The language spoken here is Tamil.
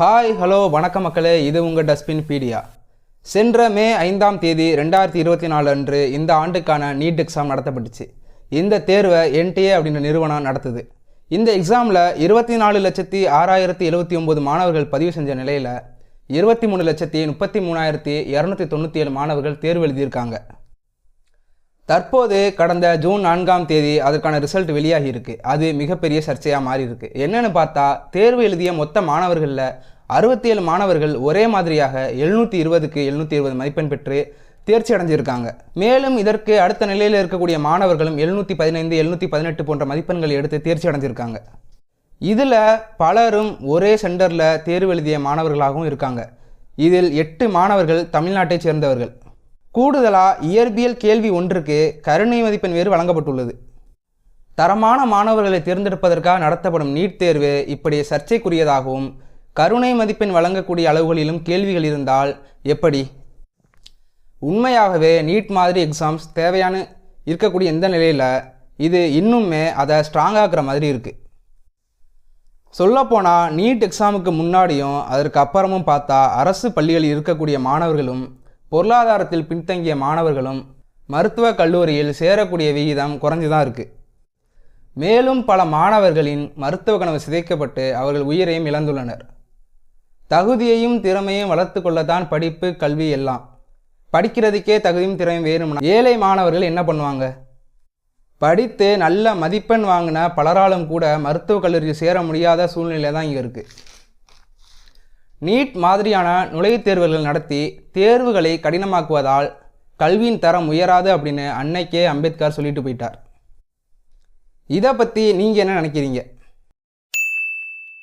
ஹாய் ஹலோ வணக்கம் மக்களே. இது உங்கள் டஸ்பின் பீடியா சென்ற மே ஐந்தாம் தேதி ரெண்டாயிரத்தி இருபத்தி நாலு அன்று இந்த ஆண்டுக்கான நீட் எக்ஸாம் நடத்தப்பட்டுச்சு. இந்த தேர்வை என்டிஏ அப்படின்ற நிறுவனம் நடத்துது. இந்த எக்ஸாமில் இருபத்தி நாலு லட்சத்தி ஆறாயிரத்தி எழுபத்தி ஒம்பது மாணவர்கள் பதிவு செஞ்ச நிலையில் இருபத்தி மூணு லட்சத்தி முப்பத்தி மூணாயிரத்தி இரநூத்தி தொண்ணூற்றி ஏழு மாணவர்கள் தேர்வு எழுதியிருக்காங்க. தற்போது கடந்த ஜூன் நான்காம் தேதி அதற்கான ரிசல்ட் வெளியாகி இருக்கு. அது மிகப்பெரிய சர்ச்சையாக மாறி இருக்கு. என்னன்னு பார்த்தா தேர்வு எழுதிய மொத்த மாணவர்களில் அறுபத்தி ஏழு மாணவர்கள் ஒரே மாதிரியாக எழுநூற்றி இருபதுக்கு எழுநூற்றி இருபது மதிப்பெண் பெற்று தேர்ச்சி அடைஞ்சிருக்காங்க. மேலும் இதற்கு அடுத்த நிலையில் இருக்கக்கூடிய மாணவர்களும் எழுநூற்றி பதினைந்து எழுநூற்றி பதினெட்டு போன்ற மதிப்பெண்கள் எடுத்து தேர்ச்சி அடைஞ்சிருக்காங்க. இதில் பலரும் ஒரே சென்டரில் தேர்வு எழுதிய மாணவர்களாகவும் இருக்காங்க. இதில் எட்டு மாணவர்கள் தமிழ்நாட்டை சேர்ந்தவர்கள். கூடுதலாக இயற்பியல் கேள்வி ஒன்றுக்கு கருணை மதிப்பெண் வேறு வழங்கப்பட்டுள்ளது. தரமான மாணவர்களை தேர்ந்தெடுப்பதற்காக நடத்தப்படும் நீட் தேர்வு இப்படி சர்ச்சைக்குரியதாகவும் கருணை மதிப்பெண் வழங்கக்கூடிய அளவுகளிலும் கேள்விகள் இருந்தால் எப்படி? உண்மையாகவே நீட் மாதிரி எக்ஸாம்ஸ் தேவையான இருக்கக்கூடிய எந்த நிலையில்? இது இன்னுமே அதை ஸ்ட்ராங்காகிற மாதிரி இருக்குது சொல்லப்போனால் நீட் எக்ஸாமுக்கு முன்னாடியும் அதற்கு அப்புறமும் பார்த்தா அரசு பள்ளிகளில் இருக்கக்கூடிய மாணவர்களும் பொருளாதாரத்தில் பின்தங்கிய மாணவர்களும் மருத்துவக் கல்லூரியில் சேரக்கூடிய விகிதம் குறைஞ்சு தான் இருக்குது மேலும் பல மாணவர்களின் மருத்துவ கனவு சிதைக்கப்பட்டு அவர்கள் உயிரையும் இழந்துள்ளனர். தகுதியையும் திறமையும் வளர்த்து கொள்ளத்தான் படிப்பு கல்வி எல்லாம். படிக்கிறதுக்கே தகுதியும் திறமையும் வேணும்னா ஏழை மாணவர்கள் என்ன பண்ணுவாங்க? படித்து நல்ல மதிப்பெண் வாங்கின பலராலும் கூட மருத்துவக் கல்லூரியில் சேர முடியாத சூழ்நிலை தான் இங்கே இருக்குது நீட் மாதிரியான நுழைவுத் தேர்வுகள் நடத்தி தேர்வுகளை கடினமாக்குவதால் கல்வியின் தரம் உயராது அப்படின்னு அன்னைக்கே அம்பேத்கர் சொல்லிட்டு போயிட்டார். இதை பற்றி நீங்கள் என்ன நினைக்கிறீங்க?